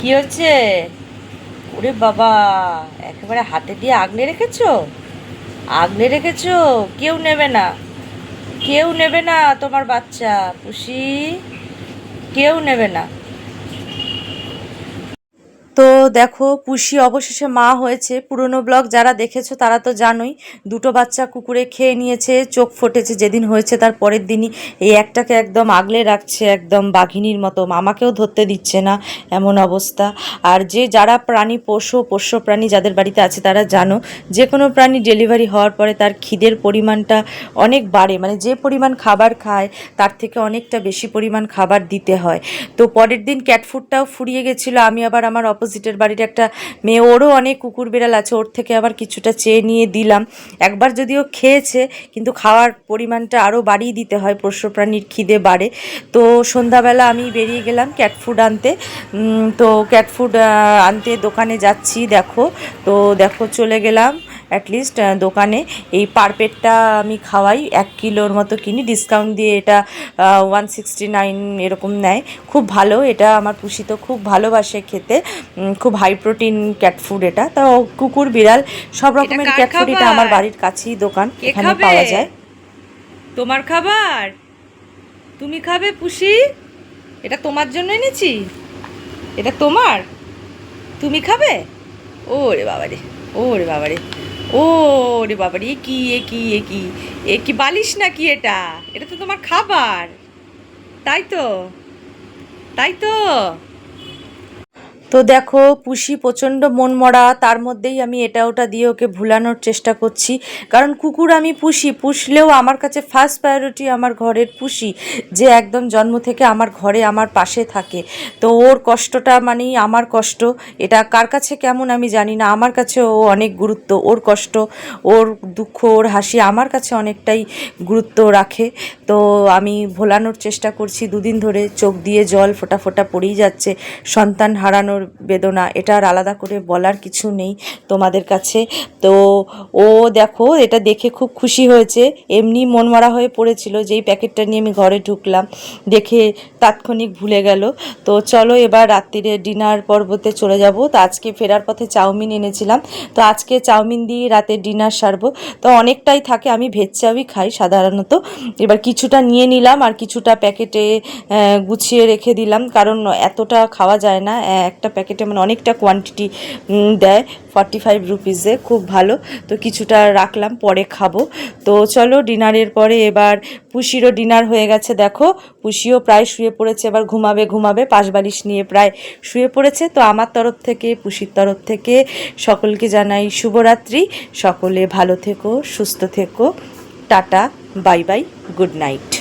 কি হচ্ছে? ওরে বাবা, একেবারে হাতে দিয়ে আগলে রেখেছো? আগলে রেখেছ? কেউ নেবে না। কেউ নেবে না তোমার বাচ্চা, পুষি। কেউ নেবে না। তো দেখো, পুষি অবশেষে মা হয়েছে। পুরনো ব্লগ যারা দেখেছ তারা তো জানোই, দুটো বাচ্চা কুকুরে খেয়ে নিয়েছে, চোখ ফটেছে যেদিন হয়েছে তার পরের দিনই। এই একটাকে একদম আগলে রাখছে, একদম বাঘিনীর মতো। আমাকেও ধরতে দিচ্ছে না এমন অবস্থা। আর যে যারা প্রাণী পোষ্য পোষ্য প্রাণী যাদের বাড়িতে আছে তারা জানো যে কোনো প্রাণী ডেলিভারি হওয়ার পরে তার খিদের পরিমাণটা অনেক বাড়ে। মানে যে পরিমাণ খাবার খায়, তার থেকে অনেকটা বেশি পরিমাণ খাবার দিতে হয়। তো পরের দিন ক্যাটফুডটাও ফুরিয়ে গেছিল, আমি আবার আমার অপোজিটের বাড়ির একটা মেয়ে, ওরও অনেক কুকুর বিড়াল আছে, ওর থেকে আবার কিছুটা চেয়ে নিয়ে দিলাম। একবার যদিও খেয়েছে, কিন্তু খাওয়ার পরিমাণটা আরও বাড়িয়ে দিতে হয় পোষ্য প্রাণীর খিদে বাড়ে। তো সন্ধ্যাবেলা আমি বেরিয়ে গেলাম ক্যাট ফুড আনতে। তো ক্যাট ফুড আনতে দোকানে যাচ্ছি, দেখো। তো দেখো, চলে গেলাম। অ্যাটলিস্ট দোকানে। এই পারপেটটা আমি খাওয়াই এক কিলোর মতো কিনি। ডিসকাউন্ট দিয়ে এটা ওয়ান সিক্সটি নাইন এরকম নেয়। খুব ভালো এটা আমার পুষি তো খুব ভালোবাসে খেতে। খুব হাই প্রোটিন ক্যাট ফুড এটা। তো কুকুর বিড়াল সব রকমের ক্যাট ফুড এটা আমার বাড়ির কাছেই দোকান। এখানে পাওয়া যায়। তোমার খাবার? তুমি খাবে পুষি? এটা তোমার জন্য এনেছি। এটা তোমার? তুমি খাবে? ও রে বাবারে ও রে বাবারে। ও রে বাবারে এ কি এ কি এ কি? এ কি বালিশ নাকি এটা? এটা তো তোমার খাবার। তাই তো? তাই তো? তো দেখো, পুষি প্রচণ্ড মন মরা, তার মধ্যেই আমি এটা ওটা দিয়ে ওকে ভুলানোর চেষ্টা করছি। কারণ কুকুর আমি পুষি, পুষলেও আমার কাছে ফার্স্ট প্রায়োরিটি আমার ঘরের পুষি, যে একদম জন্ম থেকে আমার ঘরে আমার পাশে থাকে। তো ওর কষ্টটা মানেই আমার কষ্ট, এটা কার কাছে কেমন আমি জানি না, আমার কাছে ও অনেক গুরুত্ব, ওর কষ্ট, ওর দুঃখ, ওর হাসি আমার কাছে অনেকটাই গুরুত্ব রাখে। তো আমি ভোলানোর চেষ্টা করছি, দুদিন ধরে চোখ দিয়ে জল ফোটা ফোটা পড়েই যাচ্ছে, সন্তান হারানোর বেদনা, এটা আর আলাদা করে বলার কিছু নেই তোমাদের কাছে। তো ও দেখো, এটা দেখে খুব খুশি হয়েছে। এমনি মনমরা হয়ে পড়েছিল যেই প্যাকেটটা নিয়ে আমি ঘরে ঢুকলাম। দেখে তাৎক্ষণিক ভুলে গেল। তো চলো এবার রাত্রিরে ডিনার পর্বতে চলে যাব। তো আজকে ফেরার পথে চাউমিন এনেছিলাম। তো আজকে চাউমিন দিয়ে রাতে ডিনার সারবো। তো অনেকটাই থাকে, আমি ভেজ চাউই খাই সাধারণত। এবার কিছুটা নিয়ে নিলাম আর কিছুটা প্যাকেটে গুছিয়ে রেখে দিলাম। কারণ এতটা খাওয়া যায় না। একটা প্যাকেটে মানে অনেকটা কোয়ান্টিটি দেয় ফর্টি ফাইভ রুপিসে খুব ভালো। তো কিছুটা রাখলাম, পরে খাব। তো চলো ডিনারের পরে এবার পুষিরও ডিনার হয়ে গেছে, দেখো। পুষিও প্রায় শুয়ে পড়েছে, এবার ঘুমাবে ঘুমাবে। পাশ বালিশ নিয়ে প্রায় শুয়ে পড়েছে। তো আমার তরফ থেকে, পুষির তরফ থেকে সকলকে জানাই শুভরাত্রি। সকলে ভালো থেকো, সুস্থ থেকো। Tata, bye bye, good night.